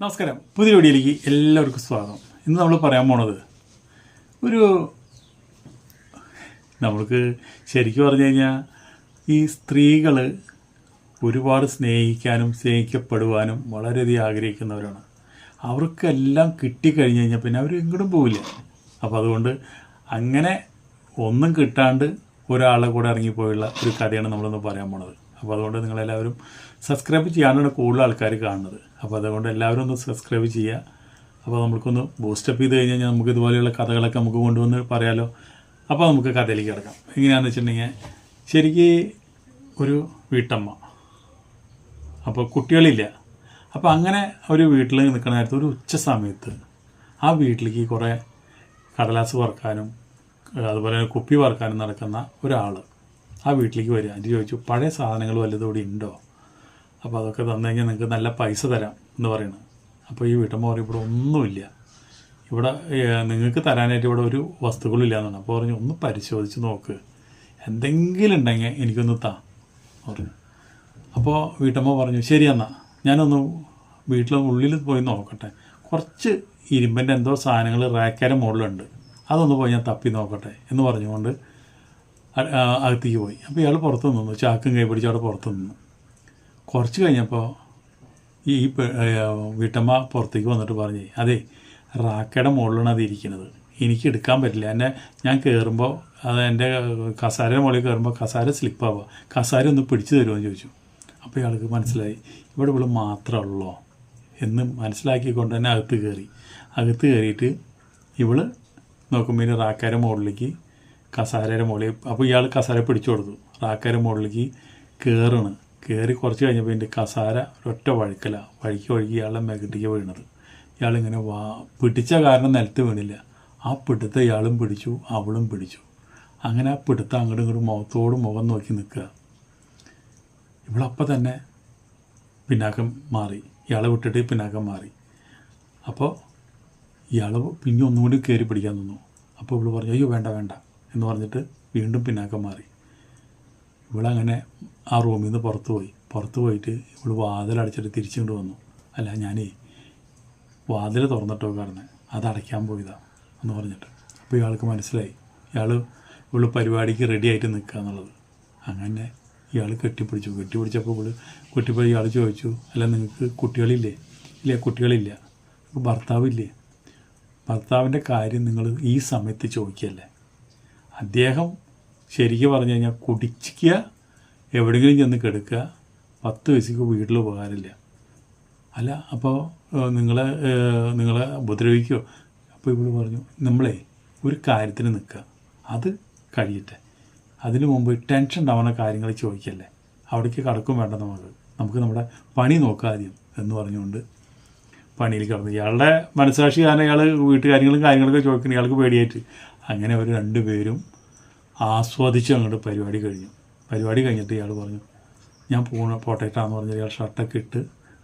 നമസ്കാരം. പുതിയ വീഡിയോയിലേക്ക് എല്ലാവർക്കും സ്വാഗതം. ഇന്ന് നമ്മൾ പറയാൻ പോണത് ഒരു നമ്മൾക്ക് ശരിക്കും പറഞ്ഞു കഴിഞ്ഞാൽ ഈ സ്ത്രീകൾ ഒരുപാട് സ്നേഹിക്കാനും സ്നേഹിക്കപ്പെടുവാനും വളരെയധികം ആഗ്രഹിക്കുന്നവരാണ്. അവർക്കെല്ലാം കിട്ടിക്കഴിഞ്ഞ് കഴിഞ്ഞാൽ പിന്നെ അവർ എങ്ങോട്ടും പോവില്ല. അപ്പോൾ അതുകൊണ്ട് അങ്ങനെ ഒന്നും കിട്ടാണ്ട് ഒരാളെ കൂടെ ഇറങ്ങിപ്പോയുള്ള ഒരു കഥയാണ് നമ്മളിന്ന് പറയാൻ പോണത്. അപ്പോൾ അതുകൊണ്ട് നിങ്ങളെല്ലാവരും സബ്സ്ക്രൈബ് ചെയ്യാനാണ് കൂടുതൽ ആൾക്കാർ കാണുന്നത്. അപ്പോൾ അതുകൊണ്ട് എല്ലാവരും ഒന്ന് സബ്സ്ക്രൈബ് ചെയ്യുക അപ്പോൾ നമുക്കൊന്ന് ബൂസ്റ്റപ്പ് ചെയ്ത് കഴിഞ്ഞ് കഴിഞ്ഞാൽ നമുക്ക് ഇതുപോലെയുള്ള കഥകളൊക്കെ നമുക്ക് കൊണ്ടുവന്ന് പറയാലോ. അപ്പോൾ നമുക്ക് കഥയിലേക്ക് കിടക്കാം. എങ്ങനെയാണെന്ന് വെച്ചിട്ടുണ്ടെങ്കിൽ ശരിക്ക് ഒരു വീട്ടമ്മ. അപ്പോൾ കുട്ടികളില്ല. അപ്പോൾ അങ്ങനെ ഒരു വീട്ടിൽ നിൽക്കുന്ന നേരത്ത് ഒരു ഉച്ച സമയത്ത് ആ വീട്ടിലേക്ക് കുറേ കടലാസ് വറക്കാനും അതുപോലെ കുപ്പി വറക്കാനും നടക്കുന്ന ഒരാൾ ആ വീട്ടിലേക്ക് വരിക. എന്നിട്ട് ചോദിച്ചു പഴയ സാധനങ്ങൾ വല്ലതും ഇവിടെ ഉണ്ടോ? അപ്പോൾ അതൊക്കെ തന്നു കഴിഞ്ഞാൽ നിങ്ങൾക്ക് നല്ല പൈസ തരാം എന്ന് പറയുന്നത് അപ്പോൾ ഈ വീട്ടമ്മ പറയും ഇവിടെ ഒന്നുമില്ല. ഇവിടെ നിങ്ങൾക്ക് തരാനായിട്ട് ഇവിടെ ഒരു വസ്തുക്കളും ഇല്ല എന്നാണ്. അപ്പോൾ പറഞ്ഞു ഒന്ന് പരിശോധിച്ച് നോക്ക്. എന്തെങ്കിലും ഉണ്ടെങ്കിൽ എനിക്കൊന്ന് താ പറഞ്ഞു. അപ്പോൾ വീട്ടമ്മ പറഞ്ഞു ശരി എന്നാൽ ഞാനൊന്ന് വീട്ടിലെ ഉള്ളിൽ പോയി നോക്കട്ടെ. കുറച്ച് ഇരുമ്പിന്റെ എന്തോ സാധനങ്ങൾ റാക്കര മുകളിലുണ്ട് അതൊന്ന് പോയി ഞാൻ തപ്പി നോക്കട്ടെ എന്ന് പറഞ്ഞുകൊണ്ട് അകത്തേക്ക് പോയി. അപ്പോൾ ഇയാൾ പുറത്ത് നിന്നു. ചാക്കും കൈ പിടിച്ച് അവിടെ പുറത്ത് നിന്നു. കുറച്ച് കഴിഞ്ഞപ്പോൾ ഈ വീട്ടമ്മ പുറത്തേക്ക് വന്നിട്ട് പറഞ്ഞു അതെ റാക്കയുടെ മുകളിലാണ് അത് ഇരിക്കുന്നത്. എനിക്ക് എടുക്കാൻ പറ്റില്ല. എന്നെ ഞാൻ കയറുമ്പോൾ അത് എന്റെ കസാരയുടെ മുകളിൽ കയറുമ്പോൾ കസാര സ്ലിപ്പാവുക കസാര ഒന്ന് പിടിച്ചു തരുമോ എന്ന് ചോദിച്ചു. അപ്പോൾ ഇയാൾക്ക് മനസ്സിലായി. ഇവിടെ ഇവിടെ മാത്രമേ ഉള്ളൂ? എന്ന് മനസ്സിലാക്കിക്കൊണ്ട് തന്നെ അകത്ത് കയറി. അകത്ത് കയറിയിട്ട് ഇവൾ നോക്കുമ്പോൾ റാക്കാര മുകളിലേക്ക് കസാരയുടെ മുകളിൽ അപ്പോൾ ഇയാൾ കസാര പിടിച്ചു കൊടുത്തു. റാക്കയുടെ മുകളിലേക്ക് കയറണ് കയറി കുറച്ച് കഴിഞ്ഞപ്പോൾ എന്റെ കസാര ഒറ്റ വഴുക്കല വഴുക്കി വഴുക്കി ഇയാളുടെ മെഗട്ടിക്ക് വീണത്. ഇയാളിങ്ങനെ വാ പിടിച്ച കാരണം നിലത്ത് വീണില്ല. ആ പിടുത്തം ഇയാളും പിടിച്ചു അവളും പിടിച്ചു. അങ്ങനെ ആ പിടുത്തം അങ്ങോട്ടും ഇങ്ങോട്ടും മുഖത്തോട് മുഖം നോക്കി നിൽക്കുക. ഇവളപ്പം തന്നെ പിന്നാക്കം മാറി. ഇയാളെ വിട്ടിട്ട് പിന്നാക്കം മാറി. അപ്പോൾ ഇയാൾ പിന്നെ ഒന്നുകൂടി കയറി പിടിക്കാൻ നിന്നു. അപ്പോൾ ഇവൾ പറഞ്ഞു അയ്യോ വേണ്ട വേണ്ട. എന്ന് പറഞ്ഞിട്ട് വീണ്ടും പിന്നാക്കം മാറി. ഇവളങ്ങനെ ആ റൂമിൽ നിന്ന് പുറത്ത് പോയി. പുറത്ത് പോയിട്ട് ഇവൾ വാതിലടച്ചിട്ട് തിരിച്ചുകൊണ്ട് വന്നു. അല്ല ഞാനേ വാതിൽ തുറന്നിട്ടോ കാരണം അത് അടയ്ക്കാൻ പോയതാ എന്ന് പറഞ്ഞിട്ട്. അപ്പോൾ ഇയാൾക്ക് മനസ്സിലായി. ഇയാൾ ഇവൾ പരിപാടിക്ക് റെഡി ആയിട്ട് നിൽക്കുക എന്നുള്ളത്. അങ്ങനെ ഇയാൾ കെട്ടിപ്പിടിച്ചു. കെട്ടിപ്പിടിച്ചപ്പോൾ ഇവൾ കെട്ടിപ്പോയി ഇയാൾ ചോദിച്ചു അല്ല നിങ്ങൾക്ക് കുട്ടികളില്ലേ? ഇല്ല കുട്ടികളില്ല. ഭർത്താവില്ലേ? ഭർത്താവിന്റെ കാര്യം നിങ്ങൾ ഈ സമയത്ത് ചോദിക്കല്ലേ? അദ്ദേഹം ശരിക്കും പറഞ്ഞു കഴിഞ്ഞാൽ കുടിക്കുക എവിടെയെങ്കിലും ചെന്ന് കിടക്കുക പത്ത് വയസ്സിക്ക് വീട്ടിൽ ഉപകാരമില്ല. അല്ല അപ്പോൾ നിങ്ങളെ നിങ്ങളെ ഉപദ്രവിക്കുമോ അപ്പോൾ ഇവിടെ പറഞ്ഞു നമ്മളെ ഒരു കാര്യത്തിന് നിൽക്കുക. അത് കഴിയട്ടെ. അതിനു മുമ്പ് ടെൻഷൻ ഉണ്ടാവുന്ന കാര്യങ്ങൾ ചോദിക്കല്ലേ. അവിടേക്ക് കടക്കും വേണ്ട നമുക്ക്. നമുക്ക് നമ്മുടെ പണി നോക്കാം ആദ്യം എന്ന് പറഞ്ഞുകൊണ്ട് പണിയിൽ കിടന്നു. ഇയാളുടെ മനസാക്ഷി കാരണം ഇയാൾ വീട്ടുകാര്യങ്ങളും കാര്യങ്ങളൊക്കെ ചോദിക്കുന്നു. ഇയാൾക്ക് പേടിയായിട്ട്. അങ്ങനെ അവർ രണ്ടുപേരും ആസ്വദിച്ച് അങ്ങോട്ട് പരിപാടി കഴിഞ്ഞു. പരിപാടി കഴിഞ്ഞിട്ട് ഇയാൾ പറഞ്ഞു ഞാൻ പോണ പോട്ടേട്ടാന്ന് പറഞ്ഞ് ഇയാൾ ഷർട്ടൊക്കെ ഇട്ട്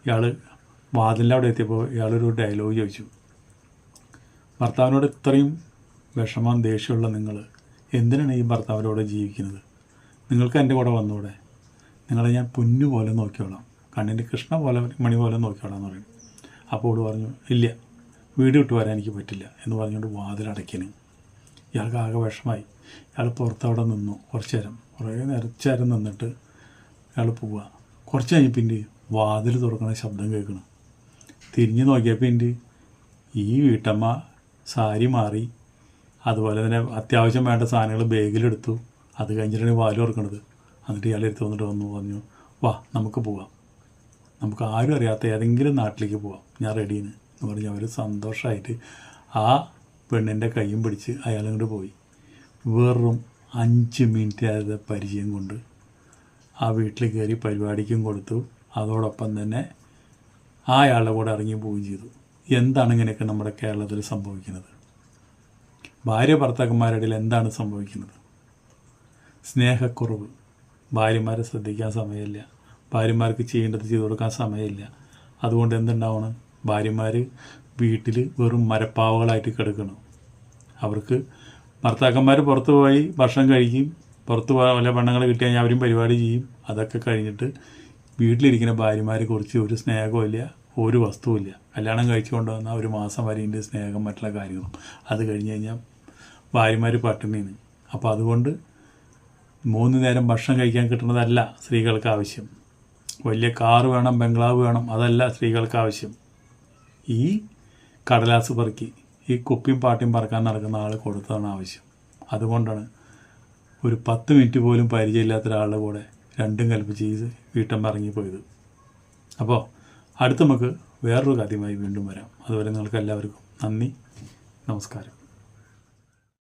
ഇയാൾ വാതിലിന്റെ അവിടെ എത്തിയപ്പോൾ ഇയാളൊരു ഡയലോഗ് ചോദിച്ചു. ഭർത്താവിനോട് ഇത്രയും വിഷമം ദേഷ്യമുള്ള നിങ്ങൾ എന്തിനാണ് ഈ ഭർത്താവിനോട് ജീവിക്കുന്നത്? നിങ്ങൾക്ക് എന്റെ കൂടെ വന്നൂടെ? നിങ്ങളെ ഞാൻ പുന്നു പോലെ നോക്കിയോളാം കണ്ണിന്റെ കൃഷ്ണ പോലെ മണി പോലെ നോക്കിയോളാം എന്ന് പറയും അപ്പോൾ ഇവിടെ പറഞ്ഞു ഇല്ല വീട് വിട്ട് വരാൻ എനിക്ക് പറ്റില്ല എന്ന് പറഞ്ഞുകൊണ്ട് വാതിലടയ്ക്കന് ഇയാൾക്ക് ആകെ വിഷമായി. ഇയാൾ പുറത്തവിടെ നിന്നു കുറച്ച് നേരം കുറേ നേരം നിന്നിട്ട് ഇയാൾ പോവുക. കുറച്ച് കഴിഞ്ഞപ്പോൾ എന്റെ വാതിൽ തുറക്കണ ശബ്ദം കേൾക്കണം. തിരിഞ്ഞ് നോക്കിയപ്പോൾ എന്റെ ഈ വീട്ടമ്മ സാരി മാറി അതുപോലെ തന്നെ അത്യാവശ്യം വേണ്ട സാധനങ്ങൾ ബാഗിലെടുത്തു. അത് കഴിഞ്ഞിട്ടാണ് വാൽ തുറക്കണത്. എന്നിട്ട് ഇയാൾ എടുത്ത് വന്നിട്ട് വന്നു പറഞ്ഞു വാ നമുക്ക് പോവാം. നമുക്ക് ആരും അറിയാത്ത ഏതെങ്കിലും നാട്ടിലേക്ക് പോവാം. ഞാൻ റെഡിയാണ് എന്ന് പറഞ്ഞ് അവർ സന്തോഷമായിട്ട് ആ പെണ്ണിന്റെ കൈയും പിടിച്ച് അയാളങ്ങോട്ട് പോയി. വെറും അഞ്ച് മിനിറ്റ് ആയത് പരിചയം കൊണ്ട് ആ വീട്ടിൽ കയറി പരിപാടിക്കും കൊടുത്തു. അതോടൊപ്പം തന്നെ ആ അയാളുടെ കൂടെ ഇറങ്ങി പോവുകയും ചെയ്തു. എന്താണ് ഇങ്ങനെയൊക്കെ നമ്മുടെ കേരളത്തിൽ സംഭവിക്കുന്നത്? ഭാര്യ ഭർത്താക്കന്മാരുടെ എന്താണ് സംഭവിക്കുന്നത്? സ്നേഹക്കുറവ്. ഭാര്യമാരെ ശ്രദ്ധിക്കാൻ സമയമില്ല. ഭാര്യമാർക്ക് ചെയ്യേണ്ടത് ചെയ്തു കൊടുക്കാൻ സമയമില്ല. അതുകൊണ്ട് എന്തുണ്ടാവണം? ഭാര്യമാർ വീട്ടിൽ വെറും മരപ്പാവകളായിട്ട് കിടക്കണം. അവർക്ക് ഭർത്താക്കന്മാർ പുറത്ത് പോയി ഭക്ഷണം കഴിക്കും. പുറത്ത് വല്ല പെണ്ണുങ്ങളെ കിട്ടി കഴിഞ്ഞാൽ അവരും പരിപാടി ചെയ്യും. അതൊക്കെ കഴിഞ്ഞിട്ട് വീട്ടിലിരിക്കുന്ന ഭാര്യമാരെ കുറിച്ച് ഒരു സ്നേഹവും ഇല്ല ഒരു വസ്തുവില്ല കല്യാണം കഴിച്ചുകൊണ്ട് വന്നാൽ ഒരു മാസം വരെയുണ്ട് സ്നേഹം മറ്റുള്ള കാര്യങ്ങളും. അത് കഴിഞ്ഞ് കഴിഞ്ഞാൽ ഭാര്യമാർ പട്ടിണിയാണ്. അപ്പോൾ അതുകൊണ്ട് മൂന്ന് നേരം ഭക്ഷണം കഴിക്കാൻ കിട്ടുന്നതല്ല സ്ത്രീകൾക്ക് ആവശ്യം. വലിയ കാറ് വേണം ബംഗ്ലാവ് വേണം അതല്ല സ്ത്രീകൾക്ക് ആവശ്യം. ഈ കടലാസ് പെറുക്കി ഈ കുപ്പിയും പാട്ടിയും പറക്കാൻ നടക്കുന്ന ആൾ കൊടുത്തതാണ് ആവശ്യം. അതുകൊണ്ടാണ് ഒരു പത്ത് മിനിറ്റ് പോലും പരിചയമില്ലാത്ത ഒരാളുടെ കൂടെ രണ്ടും കൽപ്പിച്ച് ഈ വീട്ടം ഇറങ്ങിപ്പോയത്. അപ്പോൾ അടുത്ത് നമുക്ക് വേറൊരു കാര്യമായി വീണ്ടും വരാം. അതുവരെ നിങ്ങൾക്ക് എല്ലാവർക്കും നന്ദി നമസ്കാരം.